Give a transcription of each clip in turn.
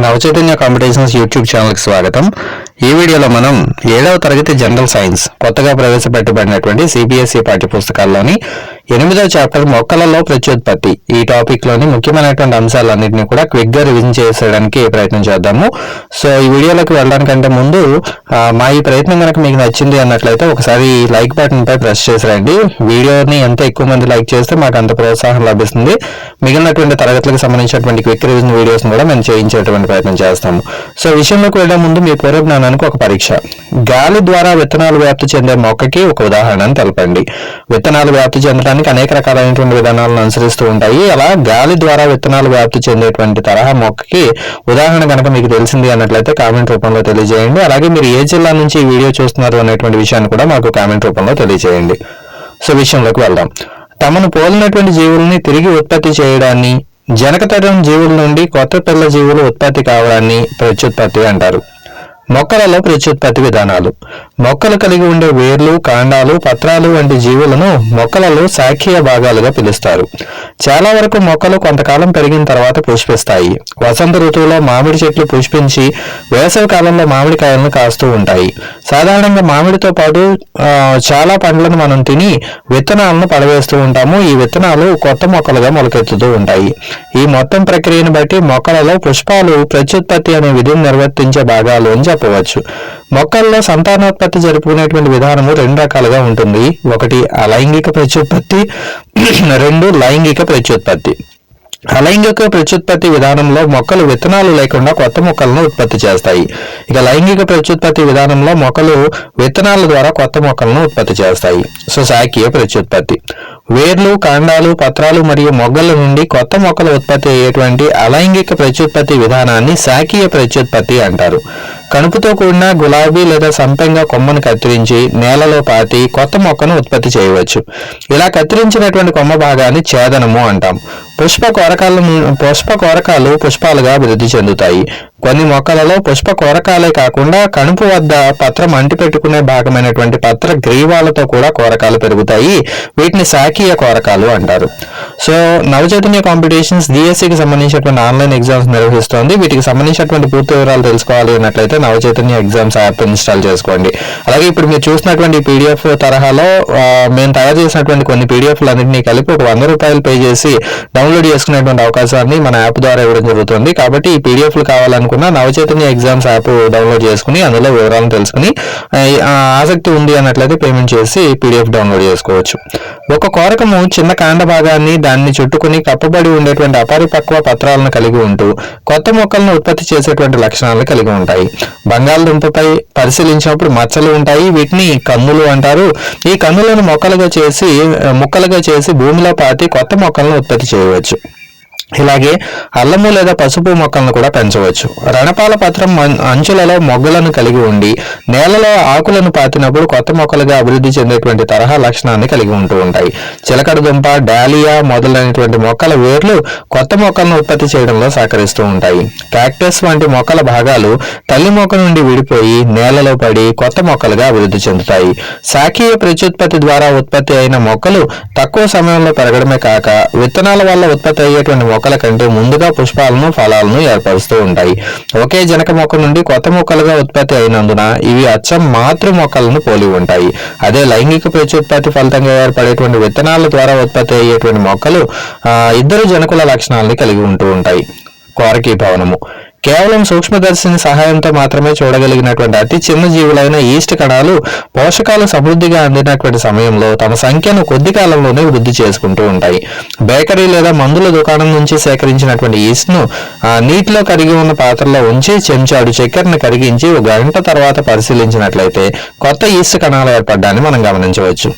Navachaitanya competitions YouTube ఛానల్కి స్వాగతం. ఈ వీడియోలో మనం ఏడవ తరగతి జనరల్ సైన్స్ కొత్తగా ప్రవేశపెట్టబడినటువంటి సిబిఎస్ఈ పాఠ్యపుస్తకాల్లోని ఎనిమిదవ చాప్టర్ మొక్కలలో ప్రత్యుత్పత్తి. ఈ టాపిక్లోని ముఖ్యమైనటువంటి అంశాలన్నింటినీ కూడా క్విక్గా రివిజన్ చేసేయడానికి ప్రయత్నం చేద్దాము. సో ఈ వీడియోలోకి వెళ్ళడానికంటే ముందు మా ఈ ప్రయత్నం కనుక మీకు నచ్చింది అన్నట్లయితే ఒకసారి లైక్ బటన్ పై ప్రెస్ చేసి రండి వీడియోని ఎంత ఎక్కువ మంది లైక్ చేస్తే మాకు అంత ప్రోత్సాహం లభిస్తుంది. మిగిలినటువంటి తరగతులకు సంబంధించినటువంటి క్విక్ రివిజన్ వీడియోస్ కూడా మేము చేయించేటువంటి ప్రయత్నం చేస్తాము. సో విషయంలోకి వెళ్ళే ముందు మీ పూర్వజ్ఞానం జ్ఞానానికి ఒక పరీక్ష. గాలి ద్వారా విత్తనాలు వ్యాప్తి చెందే మొక్కకి ఒక ఉదాహరణను తెలపండి. విత్తనాలు వ్యాప్తి చెందడానికి అనేక రకాలైనటువంటి విధానాలను అనుసరిస్తూ ఉంటాయి. అలా గాలి ద్వారా విత్తనాలు వ్యాప్తి చెందేటువంటి తరహా మొక్కకి ఉదాహరణ కనుక మీకు తెలిసింది అన్నట్లయితే కామెంట్ రూపంలో తెలియజేయండి. అలాగే మీరు ఏ జిల్లా నుంచి ఈ వీడియో చూస్తున్నారు అనేటువంటి విషయాన్ని కూడా మాకు కామెంట్ రూపంలో తెలియజేయండి. సో విషయంలోకి వెళ్దాం. తమను పోలినటువంటి జీవుల్ని తిరిగి ఉత్పత్తి చేయడాన్ని జనకతరం జీవుల నుండి కొత్త పిల్ల జీవులు ఉత్పత్తి కావడాన్ని ప్రత్యుత్పత్తి అంటారు. మొక్కలలో ప్రత్యుత్పత్తి విధానాలు. మొక్కలు కలిగి ఉండే వేర్లు కాండాలు పత్రాలు వంటి జీవులను మొక్కలలో శాఖీయ భాగాలుగా పిలుస్తారు. చాలా వరకు మొక్కలు కొంతకాలం పెరిగిన తర్వాత పుష్పిస్తాయి. వసంత ఋతువులో మామిడి చెట్లు పుష్పించి వేసవి కాలంలో మామిడికాయలను కాస్తూ ఉంటాయి. సాధారణంగా మామిడితో పాటు చాలా పండ్లను మనం తిని విత్తనాలను పడవేస్తూ ఉంటాము. ఈ విత్తనాలు కొత్త మొక్కలుగా మొలకెత్తుతూ ఉంటాయి. ఈ మొత్తం ప్రక్రియను బట్టి మొక్కలలో పుష్పాలు ప్రత్యుత్పత్తి అనే విధిని నిర్వర్తించే భాగాలు అని చెప్పవచ్చు మొక్కల్లో సంతానోత్పత్తి జరుపుకునేటువంటి విధానము రెండు రకాలుగా ఉంటుంది. ఒకటి అలైంగిక ప్రత్యుత్పత్తి రెండు లైంగిక ప్రత్యుత్పత్తి. అలైంగిక ప్రత్యుత్పత్తి విధానంలో మొక్కలు విత్తనాలు లేకుండా కొత్త మొక్కలను ఉత్పత్తి చేస్తాయి. ఇక లైంగిక ప్రత్యుత్పత్తి విధానంలో మొక్కలు విత్తనాల ద్వారా కొత్త మొక్కలను ఉత్పత్తి చేస్తాయి. సో శాకీయ ప్రత్యుత్పత్తి. వేర్లు కాండాలు పత్రాలు మరియు మొగ్గల నుండి కొత్త మొక్కలు ఉత్పత్తి అయ్యేటువంటి అలైంగిక ప్రత్యుత్పత్తి విధానాన్ని శాఖీయ ప్రత్యుత్పత్తి అంటారు. కణుపుతో కూడిన గులాబీ లేదా సంపెంగ కొమ్మను కత్తిరించి నేలలో పాతి కొత్త మొక్కను ఉత్పత్తి చేయవచ్చు. ఇలా కత్తిరించినటువంటి కొమ్మ భాగాన్ని ఛేదనము అంటాం. పుష్ప కోరకాలను పుష్ప కోరకాలు పుష్పాలుగా అభివృద్ధి చెందుతాయి. కొన్ని మొక్కలలో పుష్ప కోరకాలే కాకుండా కణుపు వద్ద పత్రం అంటిపెట్టుకునే భాగమైనటువంటి పత్ర గ్రీవాలతో కూడా కోరకాలు పెరుగుతాయి. వీటిని రాజకీయ కోరకాలు అంటారు. సో నవచైతన్య కాంపిటీషన్స్ డిఎస్సికి సంబంధించినటువంటి ఆన్లైన్ ఎగ్జామ్స్ నిర్వహిస్తోంది. వీటికి సంబంధించినటువంటి పూర్తి వివరాలు తెలుసుకోవాలి అన్నట్లయితే నవచైతన్య ఎగ్జామ్స్ యాప్ ఇన్స్టాల్ చేసుకోండి. అలాగే ఇప్పుడు మీరు చూసినటువంటి పీడిఎఫ్ తరహాలో మేము తయారు చేసినటువంటి కొన్ని పీడిఎఫ్లు అన్నింటినీ కలిపి ఒక వంద రూపాయలు పే చేసి డౌన్లోడ్ చేసుకునేటువంటి అవకాశాన్ని మన యాప్ ద్వారా ఇవ్వడం జరుగుతుంది. కాబట్టి ఈ పీడిఎఫ్లు కావాలనుకున్న నవచైతన్య ఎగ్జామ్స్ యాప్ డౌన్లోడ్ చేసుకుని అందులో వివరాలను తెలుసుకుని ఆసక్తి ఉంది అన్నట్లయితే పేమెంట్ చేసి పీడిఎఫ్ డౌన్లోడ్ చేసుకోవచ్చు. ఒక కోరకము చిన్న కాండ భాగాన్ని దాన్ని చుట్టుకుని కప్పబడి ఉండేటువంటి అపరిపక్వ పత్రాలను కలిగి ఉంటూ కొత్త మొక్కలను ఉత్పత్తి చేసేటువంటి లక్షణాలను కలిగి ఉంటాయి. బంగాళదుంపపై పరిశీలించినప్పుడు మచ్చలు ఉంటాయి. వీటిని కన్నులు అంటారు. ఈ కన్నులను మొక్కలుగా చేసి ముక్కలుగా చేసి భూమిలో పాతి కొత్త మొక్కలను ఉత్పత్తి చేయవచ్చు. ఇలాగే అల్లము లేదా పసుపు మొక్కలను కూడా పెంచవచ్చు. రణపాల పత్రం మం- అంచులలో మొగ్గలను కలిగి ఉండి నేలలో ఆకులను పాతినప్పుడు కొత్త మొక్కలుగా అభివృద్ధి చెందేటువంటి తరహా లక్షణాన్ని కలిగి ఉంటూ ఉంటాయి. చిలకడ దుంప డాలియా మొదలైనటువంటి మొక్కల వేర్లు కొత్త మొక్కలను ఉత్పత్తి చేయడంలో సహకరిస్తూ ఉంటాయి. క్యాక్టస్ వంటి మొక్కల భాగాలు తల్లి మొక్క నుండి విడిపోయి నేలలో పడి కొత్త మొక్కలుగా అభివృద్ధి చెందుతాయి. శాఖీయ ప్రత్యుత్పత్తి ద్వారా ఉత్పత్తి అయిన మొక్కలు తక్కువ సమయంలో పెరగడమే కాక విత్తనాల వల్ల ఉత్పత్తి అయ్యేటువంటి మొక్కల కంటే ముందుగా పుష్పాలను ఫలాలను ఏర్పరుస్తూ ఉంటాయి. ఒకే జనక మొక్క నుండి కొత్త మొక్కలుగా ఉత్పత్తి అయినందున ఇవి అచ్చం మాతృ మొక్కలను పోలి ఉంటాయి. అదే లైంగిక ప్రత్యుత్పత్తి ఫలితంగా ఏర్పడేటువంటి విత్తనాల ద్వారా ఉత్పత్తి అయ్యేటువంటి మొక్కలు ఇద్దరు జనకుల లక్షణాలని కలిగి ఉంటూ ఉంటాయి. కోరకీభవనము కేవలం సూక్ష్మదర్శిని సహాయంతో మాత్రమే చూడగలిగినటువంటి అతి చిన్న జీవులైన ఈస్ట్ కణాలు పోషకాలు సమృద్ధిగా అందినటువంటి సమయంలో తమ సంఖ్యను కొద్ది కాలంలోనే వృద్ధి చేసుకుంటూ ఉంటాయి. బేకరీ లేదా మందుల దుకాణం నుంచి సేకరించినటువంటి ఈస్ట్ను నీటిలో కరిగి ఉన్న పాత్రలో ఉంచి చెంచాడు చక్కెరను కరిగించి ఒక గంట తర్వాత పరిశీలించినట్లయితే కొత్త ఈస్ట్ కణాలు ఏర్పడ్డాన్ని మనం గమనించవచ్చు.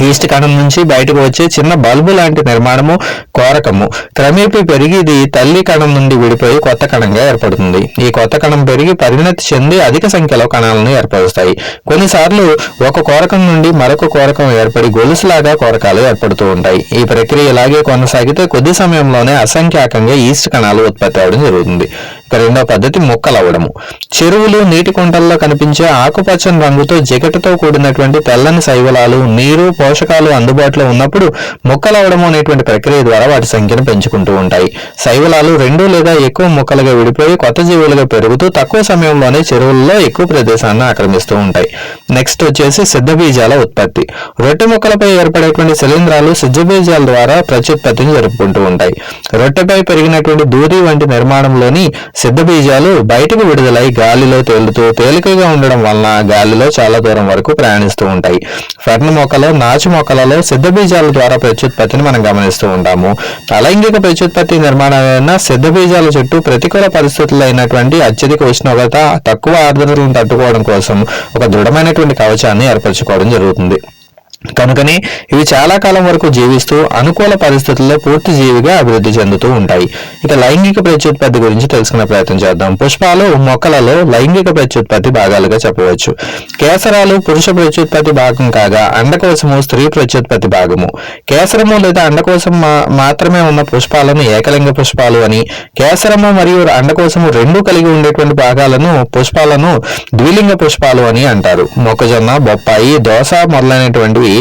ఈస్ట్ కణం నుంచి బయటకు వచ్చే చిన్న బల్బు లాంటి నిర్మాణము కోరకము. క్రమేపీ పెరిగి ఇది తల్లి కణం నుండి విడిపోయి కొత్త కణంగా ఏర్పడుతుంది. ఈ కొత్త కణం పెరిగి పరిణతి చెంది అధిక సంఖ్యలో కణాలను ఏర్పరుస్తాయి. కొన్నిసార్లు ఒక కోరకం నుండి మరొక కోరకం ఏర్పడి గొలుసులాగా కోరకాలు ఏర్పడుతూ ఉంటాయి. ఈ ప్రక్రియ ఇలాగే కొనసాగితే కొద్ది సమయంలోనే అసంఖ్యాకంగా ఈస్ట్ కణాలు ఉత్పత్తి అవడం జరుగుతుంది. ఇక రెండవ పద్ధతి మొక్కలవ్వడము. చెరువులు నీటి కుంటల్లో కనిపించే ఆకుపచ్చని రంగుతో జగటుతో కూడినటువంటి తెల్లని శైవలాలు నీరు పోషకాలు అందుబాటులో ఉన్నప్పుడు మొక్కలవ్వడము అనేటువంటి ప్రక్రియ ద్వారా వాటి సంఖ్యను పెంచుకుంటూ ఉంటాయి. శైవలాలు రెండు లేదా ఎక్కువ మొక్కలుగా విడిపోయి కొత్త జీవులుగా పెరుగుతూ తక్కువ సమయంలోనే చెరువుల్లో ఎక్కువ ప్రదేశాన్ని ఆక్రమిస్తూ ఉంటాయి. నెక్స్ట్ వచ్చేసి సిద్ధబీజాల ఉత్పత్తి. రొట్టె మొక్కలపై ఏర్పడేటువంటి శిలీంధ్రాలు సిద్ధబీజాల ద్వారా ప్రత్యుత్పత్తిని జరుపుకుంటూ ఉంటాయి. రొట్టెపై పెరిగినటువంటి దూది వంటి నిర్మాణంలోని సిద్ధ బీజాలు బయటకు విడుదలై గాలిలో తేలుతూ తేలికగా ఉండడం వలన గాలిలో చాలా దూరం వరకు ప్రయాణిస్తూ ఉంటాయి. ఫెర్న్ మొక్కలు నాచు మొక్కలలో సిద్ధ బీజాల ద్వారా ప్రత్యుత్పత్తిని మనం గమనిస్తూ ఉంటాము. అలైంగిక ప్రత్యుత్పత్తి నిర్మాణమైన సిద్ధ బీజాల చుట్టూ ప్రతికూల పరిస్థితుల్లో అయినటువంటి అత్యధిక ఉష్ణోగ్రత తక్కువ ఆర్ద్రతలను తట్టుకోవడం కోసం ఒక దృఢమైనటువంటి కవచాన్ని ఏర్పరచుకోవడం జరుగుతుంది. కనుకనే ఇవి చాలా కాలం వరకు జీవిస్తూ అనుకూల పరిస్థితుల్లో పూర్తి జీవిగా అభివృద్ధి చెందుతూ ఉంటాయి. ఇక లైంగిక ప్రత్యుత్పత్తి గురించి తెలుసుకునే ప్రయత్నం చేద్దాం. పుష్పాలు మొక్కలలో లైంగిక ప్రత్యుత్పత్తి భాగాలుగా చెప్పవచ్చు. కేసరాలు పురుష ప్రత్యుత్పత్తి భాగం కాగా అండకోశము స్త్రీ ప్రత్యుత్పత్తి భాగము. కేసరము లేదా అండకోశం మా- మాత్రమే ఉన్న పుష్పాలను ఏకలింగ పుష్పాలు అని కేసరము మరియు అండకోశము రెండు కలిగి ఉండేటువంటి భాగాలను పుష్పాలను ద్విలింగ పుష్పాలు అని అంటారు. మొక్కజొన్న బొప్పాయి దోస మొదలైనటువంటివి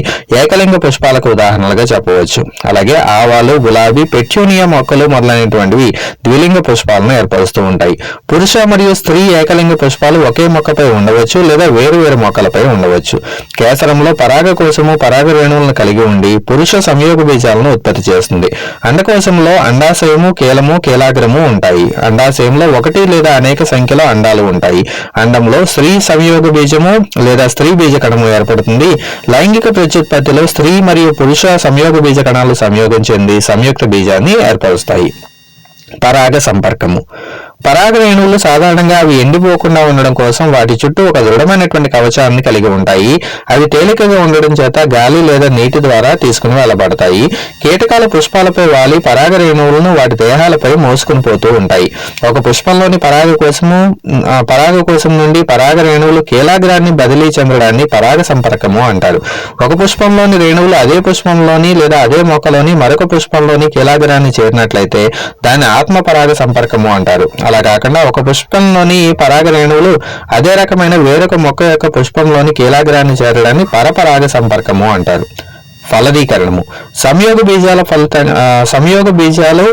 ఏకలింగ పుష్పాలకు ఉదాహరణలుగా చెప్పవచ్చు. అలాగే ఆవాలు గులాబీ పెట్యూనియా మొక్కలు మొదలైనటువంటివి ద్విలింగ పుష్పాలను ఏర్పరుస్తూ ఉంటాయి. పురుష మరియు స్త్రీ ఏకలింగ పుష్పాలు ఒకే మొక్కపై ఉండవచ్చు లేదా వేరు వేరు మొక్కలపై ఉండవచ్చు. కేసరంలో పరాగ కోశము పరాగ రేణువులను కలిగి ఉండి పురుష సంయోగ బీజాలను ఉత్పత్తి చేస్తుంది. అండకోశంలో అండాశయము కీలము కీలాగ్రము ఉంటాయి. అండాశయంలో ఒకటి లేదా అనేక సంఖ్యలో అండాలు ఉంటాయి. అండంలో స్త్రీ సంయోగ బీజము లేదా స్త్రీ బీజ కణము ఏర్పడుతుంది. లైంగిక ప్రత్యుత్పత్తిలో స్త్రీ మరియు పురుష సంయోగ బీజ కణాలు సంయోగం చెంది సంయుక్త బీజాన్ని ఏర్పరుస్తాయి. పరాగ సంపర్కము. పరాగ రేణువులు సాధారణంగా అవి ఎండిపోకుండా ఉండడం కోసం వాటి చుట్టూ ఒక దృఢమైనటువంటి కవచాన్ని కలిగి ఉంటాయి. అవి తేలికగా ఉండడం చేత గాలి లేదా నీటి ద్వారా తీసుకుని వెళ్ళబడతాయి. కీటకాల పుష్పాలపై వాలి పరాగ రేణువులను వాటి దేహాలపై మోసుకుని పోతూ ఉంటాయి. ఒక పుష్పంలోని పరాగ కోశము పరాగ కోసం నుండి పరాగ రేణువులు కీలాగ్రాన్ని బదిలీ చెందడాన్ని పరాగ సంపర్కము అంటారు. ఒక పుష్పంలోని రేణువులు అదే పుష్పంలోని లేదా అదే మొక్కలోని మరొక పుష్పంలోని కీలాగ్రాన్ని చేరినట్లయితే దాన్ని ఆత్మ పరాగ సంపర్కము అంటారు. అలా కాకుండా ఒక పుష్పంలోని పరాగ రేణువులు అదే రకమైన వేరొక మొక్క యొక్క పుష్పంలోని కీలాగ్రాన్ని చేరడాన్ని పరపరాగ సంపర్కము అంటారు. ఫలదీకరణము. సంయోగ బీజాల ఫలిత సంయోగ బీజాలు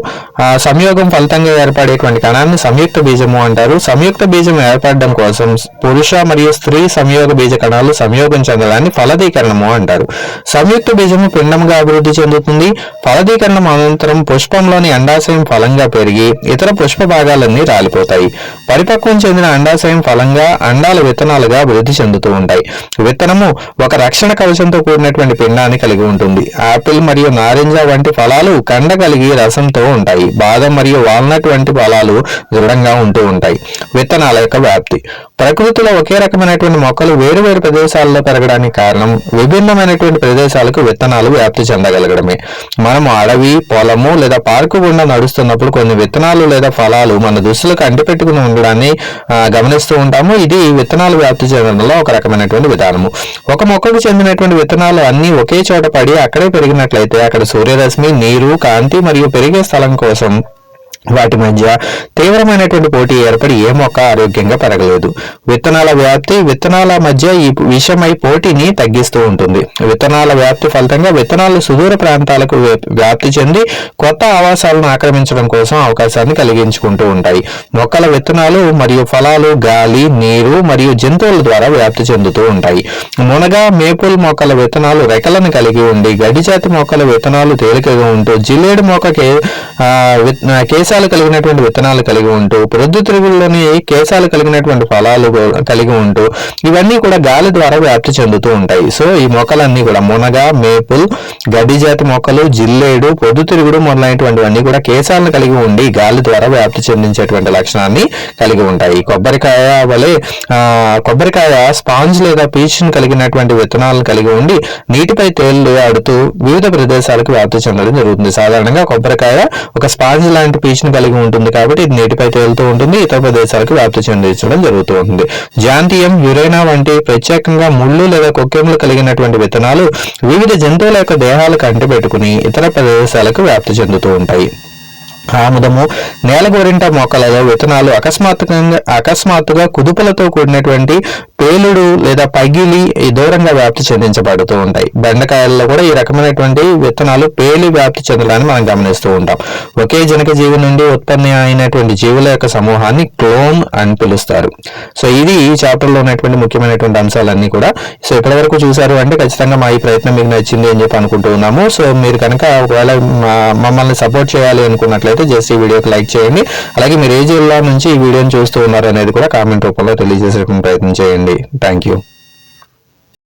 సంయోగం ఫలితంగా ఏర్పడేటువంటి కణాన్ని సంయుక్త బీజము అంటారు. సంయుక్త బీజం ఏర్పడడం కోసం పురుష మరియు స్త్రీ సంయోగ బీజ కణాలు సంయోగం చెందడాన్ని ఫలదీకరణము అంటారు. సంయుక్త బీజము పిండంగా అభివృద్ధి చెందుతుంది. ఫలదీకరణం అనంతరం పుష్పంలోని అండాశయం ఫలంగా పెరిగి ఇతర పుష్ప భాగాలన్నీ రాలిపోతాయి. పరిపక్వం చెందిన అండాశయం ఫలంగా అండాల విత్తనాలుగా అభివృద్ధి చెందుతూ ఉంటాయి. విత్తనము ఒక రక్షణ కవచంతో కూడినటువంటి పిండాన్ని కలిగి ఉంటుంది. ఆపిల్ మరియు నారింజ వంటి ఫలాలు కండ కలిగి రసంతో ఉంటాయి. బాదం మరియు వాల్నట్ వంటి ఫలాలు దృఢంగా ఉంటూ ఉంటాయి. విత్తనాల యొక్క వ్యాప్తి. ప్రకృతిలో ఒకే రకమైనటువంటి మొక్కలు వేరు వేరు ప్రదేశాల్లో పెరగడానికి కారణం విభిన్నమైనటువంటి ప్రదేశాలకు విత్తనాలు వ్యాప్తి చెందగలగడమే. మనము అడవి పొలము లేదా పార్కు గుండా నడుస్తున్నప్పుడు కొన్ని విత్తనాలు లేదా ఫలాలు మన దుస్తులకు అంటిపెట్టుకుని ఉండడాన్ని గమనిస్తూ ఉంటాము. ఇది విత్తనాలు వ్యాప్తి చెందడంలో ఒక రకమైనటువంటి విధానము. ఒక మొక్కకు చెందినటువంటి విత్తనాలు అన్ని ఒకే చోట పడి అక్కడే పెరిగినట్లయితే అక్కడ సూర్యరశ్మి నీరు కాంతి మరియు పెరిగే స్థలం కోసం వాటి మధ్య తీవ్రమైనటువంటి పోటీ ఏర్పడి ఏ మొక్క ఆరోగ్యంగా పెరగలేదు. విత్తనాల వ్యాప్తి విత్తనాల మధ్య ఈ విషమై పోటీని తగ్గిస్తూ ఉంటుంది. విత్తనాల వ్యాప్తి ఫలితంగా విత్తనాలు సుదూర ప్రాంతాలకు వ్యాప్తి చెంది కొత్త ఆవాసాలను ఆక్రమించడం కోసం అవకాశాన్ని కలిగించుకుంటూ ఉంటాయి. మొక్కల విత్తనాలు మరియు ఫలాలు గాలి నీరు మరియు జంతువుల ద్వారా వ్యాప్తి చెందుతూ ఉంటాయి. మునగ మేపుల్ మొక్కల విత్తనాలు రెక్కలను కలిగి ఉండి గడిజాతి మొక్కల విత్తనాలు తేలికగా ఉంటూ జిల్లేడు మొక్క కేసు ఆ, కేశాలు కలిగినటువంటి విత్తనాలు కలిగి ఉంటూ ప్రొద్దుతిరుగుల్లోని కేశాలు కలిగినటువంటి ఫలాలు కలిగి ఉంటూ ఇవన్నీ కూడా గాలి ద్వారా వ్యాప్తి చెందుతూ ఉంటాయి. సో ఈ మొక్కలన్నీ కూడా మునగ మేపుల్ గడ్డి జాతి మొక్కలు జిల్లేడు పొద్దుతిరుగుడు మొదలైనటువంటివన్నీ కూడా కేశాలను కలిగి ఉండి గాలి ద్వారా వ్యాప్తి చెందించేటువంటి లక్షణాన్ని కలిగి ఉంటాయి. కొబ్బరికాయ వలె ఆ, కొబ్బరికాయ స్పాంజ్ లేదా పీచును కలిగినటువంటి విత్తనాలను కలిగి ఉండి నీటిపై తేలు ఆడుతూ వివిధ ప్రదేశాలకు వ్యాప్తి చెందడం జరుగుతుంది. సాధారణంగా కొబ్బరికాయ ఒక స్పాంజ్ లాంటి పీచును కలిగి ఉంటుంది కాబట్టి ఇది నీటిపై తేలుతూ ఉంటుంది ఇతర ప్రదేశాలకు వ్యాప్తి చెందించడం జరుగుతూ ఉంటుంది. జాంతియం యురేనా వంటి ప్రత్యేకంగా ముళ్ళు లేదా కొక్కెములు కలిగినటువంటి విత్తనాలు వివిధ జంతువుల యొక్క దేహాలకు అంటిపెట్టుకుని ఇతర ప్రదేశాలకు వ్యాప్తి చెందుతూ ఉంటాయి. ఆముదము నేలగోరింట మొక్కలలో విత్తనాలు అకస్మాత్తుగా అకస్మాత్తుగా కుదుపులతో కూడినటువంటి పేలుడు లేదా పగిలి ఈ దూరంగా వ్యాప్తి చెందించబడుతూ ఉంటాయి. బెండకాయల్లో కూడా ఈ రకమైనటువంటి విత్తనాలు పేలి వ్యాప్తి చెందడాన్ని మనం గమనిస్తూ ఉంటాం. ఒకే జనక జీవి నుండి ఉత్పత్తి అయినటువంటి జీవుల యొక్క సమూహాన్ని క్లోన్ అని పిలుస్తారు. సో ఇది ఈ చాప్టర్లో ఉన్నటువంటి ముఖ్యమైనటువంటి అంశాలన్నీ కూడా. సో ఇప్పటి వరకు చూసారు అంటే ఖచ్చితంగా మా ఈ ప్రయత్నం మీకు నచ్చింది అని చెప్పి అనుకుంటూ ఉన్నాము. సో మీరు కనుక ఒకవేళ మమ్మల్ని సపోర్ట్ చేయాలి అనుకున్నట్లయితే జస్ట్ ఈ వీడియోకి లైక్ చేయండి. అలాగే మీరు ఏ జిల్లా నుంచి ఈ వీడియోని చూస్తూ ఉన్నారు అనేది కూడా కామెంట్ రూపంలో తెలియజేసేటువంటి ప్రయత్నం చేయండి. Thank you